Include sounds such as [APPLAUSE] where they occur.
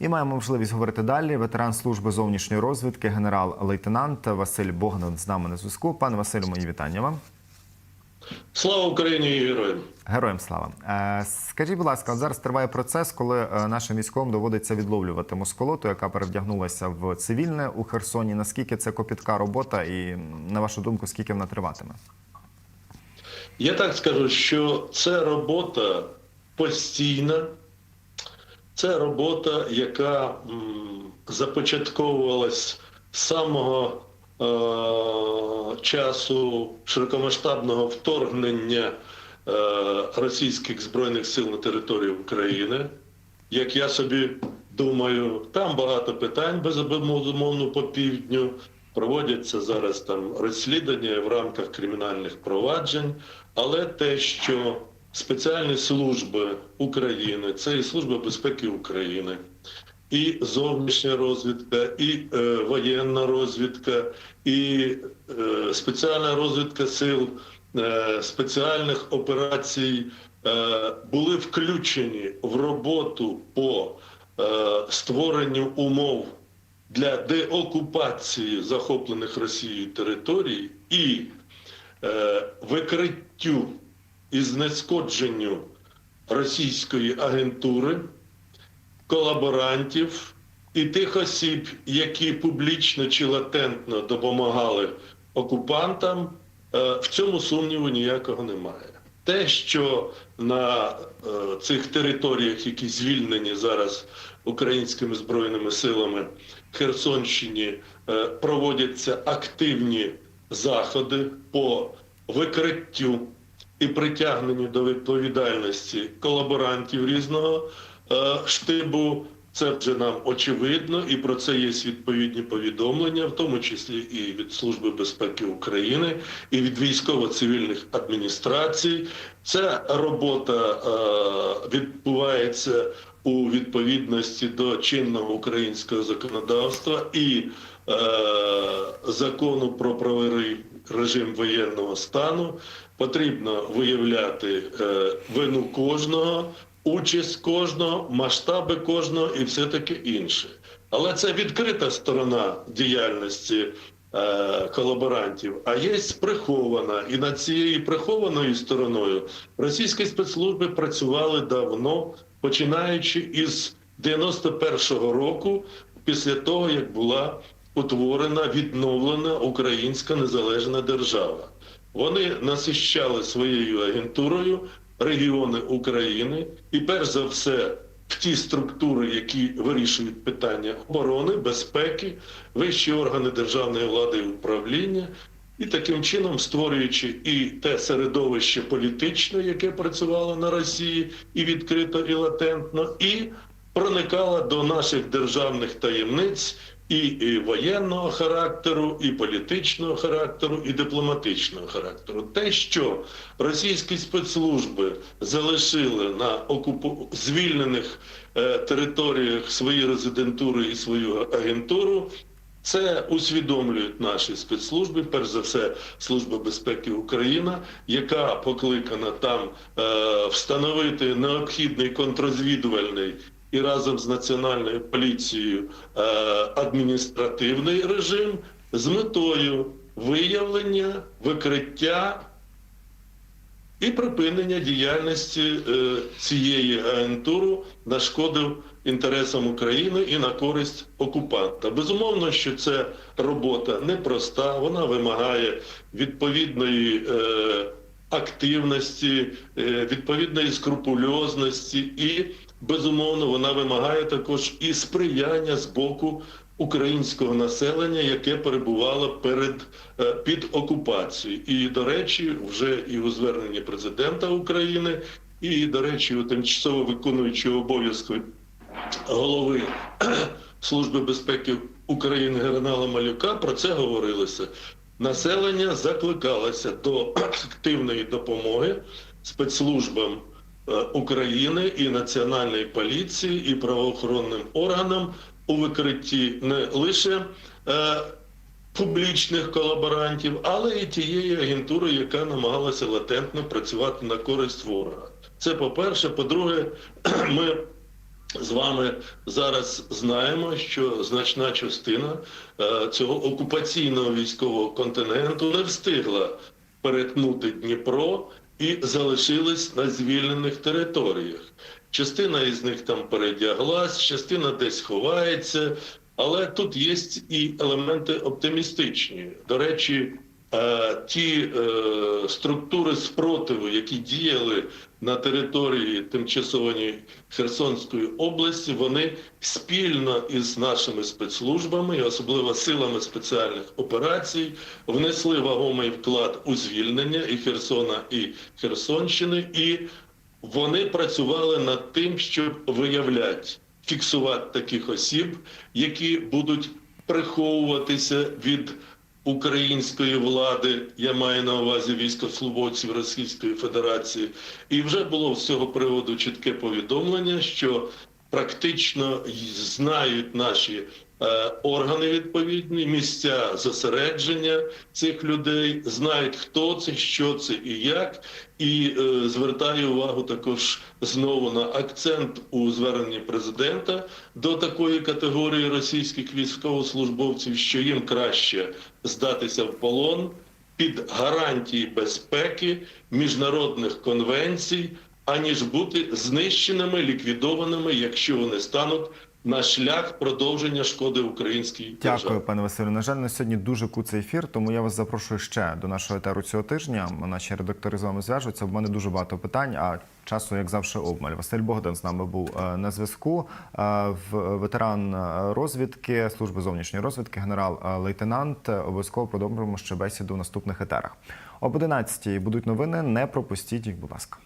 І маємо можливість говорити далі. Ветеран служби зовнішньої розвідки, генерал-лейтенант Василь Богдан з нами на зв'язку. Пане Василю, мої вітання вам. Слава Україні і героям! Героям слава. Е, Скажіть, будь ласка, зараз триває процес, коли е, нашим військовим доводиться відловлювати москолоту, яка перевдягнулася в цивільне у Херсоні. Наскільки це копітка робота, і на вашу думку, скільки вона триватиме? Я так скажу, що це робота постійна, це робота, яка започатковувалась з самого е, часу широкомасштабного вторгнення е, російських збройних сил на територію України. Як я собі думаю, там багато питань безумовно по півдню. Проводяться зараз там розслідування в рамках кримінальних проваджень, але те, що спеціальні служби України, це і Служба безпеки України, і зовнішня розвідка, і е, воєнна розвідка, і е, спеціальна розвідка сил е, спеціальних операцій е, були включені в роботу по е, створенню умов для деокупації захоплених Росією територій і е, викриттю і знешкодженню російської агентури, колаборантів і тих осіб, які публічно чи латентно допомагали окупантам, е, в цьому сумніву ніякого немає. Те, що на е, цих територіях, які звільнені зараз українськими збройними силами Херсонщині, е, проводяться активні заходи по викриттю і притягненню до відповідальності колаборантів різного е, штибу. Це вже нам очевидно, і про це є відповідні повідомлення, в тому числі і від Служби безпеки України, і від військово-цивільних адміністрацій. Ця робота е, відбувається у відповідності до чинного українського законодавства і е, закону про правовий режим воєнного стану. Потрібно виявляти е, вину кожного участь кожного, масштаби кожного і все таке інше. Але це відкрита сторона діяльності е, колаборантів, а є прихована. І над цією прихованою стороною російські спецслужби працювали давно, починаючи із 91-го року, після того, як була утворена, відновлена Українська незалежна держава. Вони насищали своєю агентурою регіони України, і перш за все в ті структури, які вирішують питання оборони, безпеки, вищі органи державної влади і управління, і таким чином створюючи і те середовище політичне, яке працювало на Росії, і відкрито, і латентно, і проникала до наших державних таємниць. І, воєнного характеру, і політичного характеру, і дипломатичного характеру. Те, що російські спецслужби залишили на окупу... звільнених е, територіях свої резидентури і свою агентуру, це усвідомлюють наші спецслужби, перш за все, Служба безпеки Україна, яка покликана там е, встановити необхідний контрозвідувальний і разом з національною поліцією е, адміністративний режим з метою виявлення, викриття і припинення діяльності е, цієї агентури на шкоду інтересам України і на користь окупанта. Безумовно, що це робота непроста, вона вимагає відповідної. Е, Активності, відповідної скрупульозності, і безумовно вона вимагає також і сприяння з боку українського населення, яке перебувало перед е, під окупацією. І до речі, вже і у зверненні президента України, і до речі, у тимчасово виконуючого обов'язки голови [CLEARS THROAT] Служби безпеки України генерала Малюка про це говорилося. Населення закликалося до [CLEARS THROAT] активної допомоги спецслужбам України і національної поліції і правоохоронним органам у викритті не лише е, публічних колаборантів, але і тієї агентури, яка намагалася латентно працювати на користь ворога. Це по-перше. По-друге, [CLEARS THROAT] ми з вами зараз знаємо, що значна частина е, цього окупаційного військового континенту не встигла перетнути Дніпро і залишились на звільнених територіях. Частина із них там передяглась, частина десь ховається, але тут є і елементи оптимістичні. До речі, ті е, структури спротиву, які діяли на території тимчасованої Херсонської області, вони спільно із нашими спецслужбами, і особливо силами спеціальних операцій, внесли вагомий вклад у звільнення і Херсона, і Херсонщини, і вони працювали над тим, щоб виявляти, фіксувати таких осіб, які будуть приховуватися від української влади, я маю на увазі військовослужбовців Російської Федерації, і вже було з цього приводу чітке повідомлення, що практично знають наші органи відповідні, місця зосередження цих людей, знають, хто це, що це і як. І е, звертаю увагу також знову на акцент у зверненні президента до такої категорії російських військовослужбовців, що їм краще здатися в полон під гарантії безпеки міжнародних конвенцій, аніж бути знищеними, ліквідованими, якщо вони стануть на шлях продовження шкоди українській державі. Дякую, пане Василю. На жаль, на сьогодні дуже куций ефір, тому я вас запрошую ще до нашого етеру цього тижня. Наші редактори з вами зв'яжуться. В мене дуже багато питань, а часу, як завжди, обмаль. Василь Богдан з нами був е, на зв'язку. Е, Ветеран розвідки, служби зовнішньої розвідки, генерал-лейтенант. Е, Обов'язково продовжуємо ще бесіду в наступних етерах. Об 11 будуть новини. Не пропустіть їх, будь ласка.